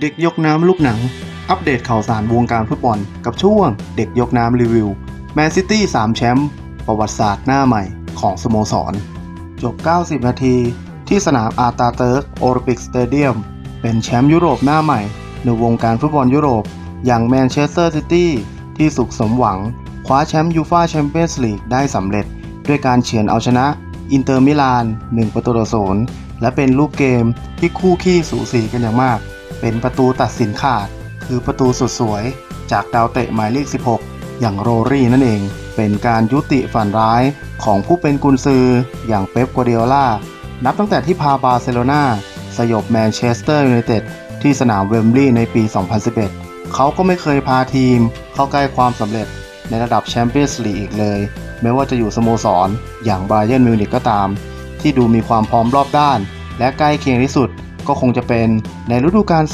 เด็กยกน้ำลูกหนัง อัปเดตข่าวสารวงการฟุตบอล กับช่วง เด็กยกน้ำรีวิว แมนซิตี้3แชมป์ประวัติศาสตร์หน้าใหม่ของสโมสร จบ 90 นาที ที่สนามอาตาเติร์กโอลิมปิกสเตเดียม เป็นแชมป์ยุโรปหน้าใหม่ ในวงการฟุตบอลยุโรป อย่างแมนเชสเตอร์ซิตี้ที่สุขสมหวัง คว้าแชมป์ยูฟาแชมเปี้ยนส์ลีกได้สำเร็จ ด้วยการเฉือนเอาชนะ อินเตอร์มิลาน 1 ประตูต่อศูนย์และเป็นลูกเกมที่คู่ขี้สูสีกันอย่างมาก เป็นประตูตัดสินขาด คือประตูสุดสวย จากดาวเตะหมายเลข 16 อย่างโรรี่นั่นเอง เป็นการยุติฝันร้ายของผู้เป็นกุนซืออย่างเป๊ปกัวเดียล่านับตั้งแต่ที่พาบาร์เซโลนาสยบแมนเชสเตอร์ยูไนเต็ดที่สนามเวมบลีย์ในปี 2011 เขาก็ไม่เคยพาทีมเข้าใกล้ความสำเร็จในระดับแชมเปี้ยนส์ลีกอีกเลย ไม่ว่าจะอยู่สโมสรอย่างบาเยิร์นมิวนิกก็ตาม ที่ดูมีความพร้อมรอบด้าน และใกล้เคียงที่สุด ก็คงจะเป็นในฤดูกาล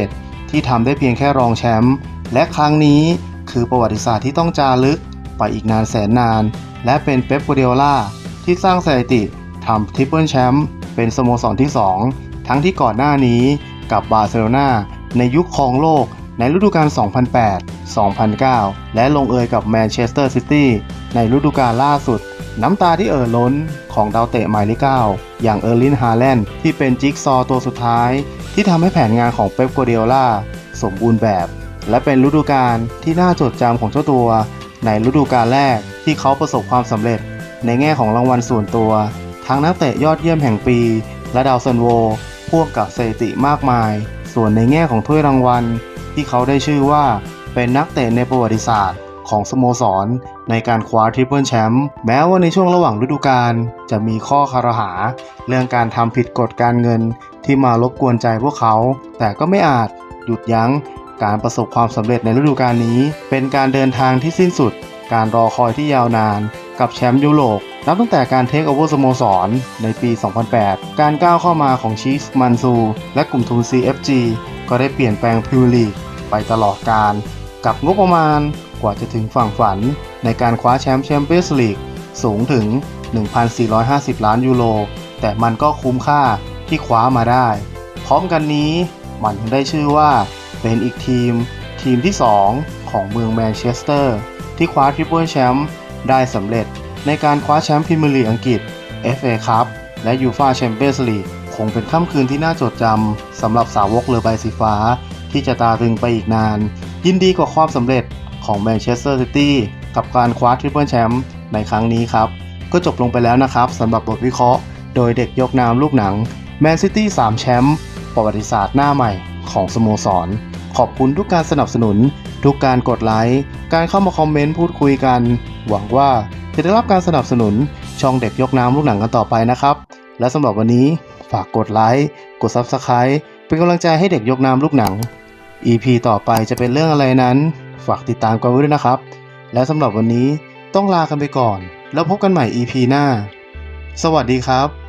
2020-2021 ที่ทำได้เพียงแค่รองแชมป์และครั้งนี้คือประวัติศาสตร์ที่ต้องจารึกไปอีกนานแสนนาน และเป็นเป๊ปกัวเดียล่าที่สร้างสถิติทำทริปเปิลแชมป์เป็นสโมสรที่ 2 ทั้งที่ก่อนหน้านี้กับบาร์เซโลนาในยุคครองโลกในฤดูกาล 2008 2009 และลงเอยกับแมนเชสเตอร์ซิตี้ในฤดูกาลล่าสุด น้ำตาที่เอ่อล้นของดาวเตะหมายเลข9อย่างเออร์ลินฮาแลนด์ที่เป็นจิ๊กซอตัวสุดท้าย ที่ทำให้แผนงานของเป๊ปกัวเดียล่าสมบูรณ์แบบ และเป็นฤดูกาลที่น่าจดจำของเจ้าตัว ในฤดูกาลแรกที่เขาประสบความสำเร็จ ในแง่ของรางวัลส่วนตัว ทั้งนักเตะยอดเยี่ยมแห่งปี และดาวซันโวพ่วงกับสถิติมากมาย ส่วนในแง่ของถ้วยรางวัล ที่เขาได้ชื่อว่าเป็นนักเตะในประวัติศาสตร์ ของสโมสร ในการคว้าทริปเปิลแชมป์แม้ว่าในช่วงระหว่างฤดูกาลจะมีข้อคารหา เรื่องการทำผิดกฎการเงินที่มารบกวนใจพวกเขา แต่ก็ไม่อาจหยุดยั้งการประสบความสำเร็จในฤดูกาลนี้ เป็นการเดินทางที่สิ้นสุด การรอคอยที่ยาวนาน กับแชมป์ยุโรปนับตั้งแต่การเทคโอเวอร์สโมสร ในปี 2008 การก้าวเข้ามาของชีสมันซู และกลุ่มทุน CFG ก็ได้เปลี่ยนแปลงพิวลีกไปตลอดการ กับงบประมาณกว่าจะถึงฝั่งฝัน ในการคว้าแชมป์แชมเปี้ยนส์ลีกสูงถึง 1,450 ล้านยูโร แต่มันก็คุ้มค่าที่คว้ามาได้ พร้อมกันนี้มันได้ชื่อว่าเป็นอีกทีม ทีมที่ 2 ของเมืองแมนเชสเตอร์ ที่คว้าทริปเปิลแชมป์ได้สำเร็จ ในการคว้าแชมป์พรีเมียร์ลีกอังกฤษ FA คัพและยูฟาแชมเปี้ยนส์ลีกคงเป็นค่ำคืนที่น่าจดจำสำหรับสาวกเรือใบสีฟ้า ที่จะตาตึงไปอีกนาน ยินดีกับความสำเร็จของแมนเชสเตอร์ซิตี้ กับการคว้าทริปเปิลแชมป์ในครั้งนี้ครับ ก็จบลงไปแล้วนะครับสำหรับบทวิเคราะห์ โดยเด็กยกนามลูกหนังแมนซิตี้3แชมป์ประวัติศาสตร์หน้าใหม่ของสโมสร ขอบคุณทุกการสนับสนุน ทุกการกดไลค์ การเข้ามาคอมเมนต์พูดคุยกัน หวังว่าจะได้รับการสนับสนุนช่องเด็กยกน้ำลูกหนังกันต่อไปนะครับ และสำหรับวันนี้ฝากกดไลค์ กด Subscribe เป็นกำลังใจให้เด็กยกน้ำลูกหนัง EP ต่อไปจะเป็นเรื่องอะไรนั้น ฝากติดตามกันไว้ด้วยนะครับ และสำหรับวันนี้ต้องลากันไปก่อน แล้วพบกันใหม่ EP หน้า สวัสดีครับ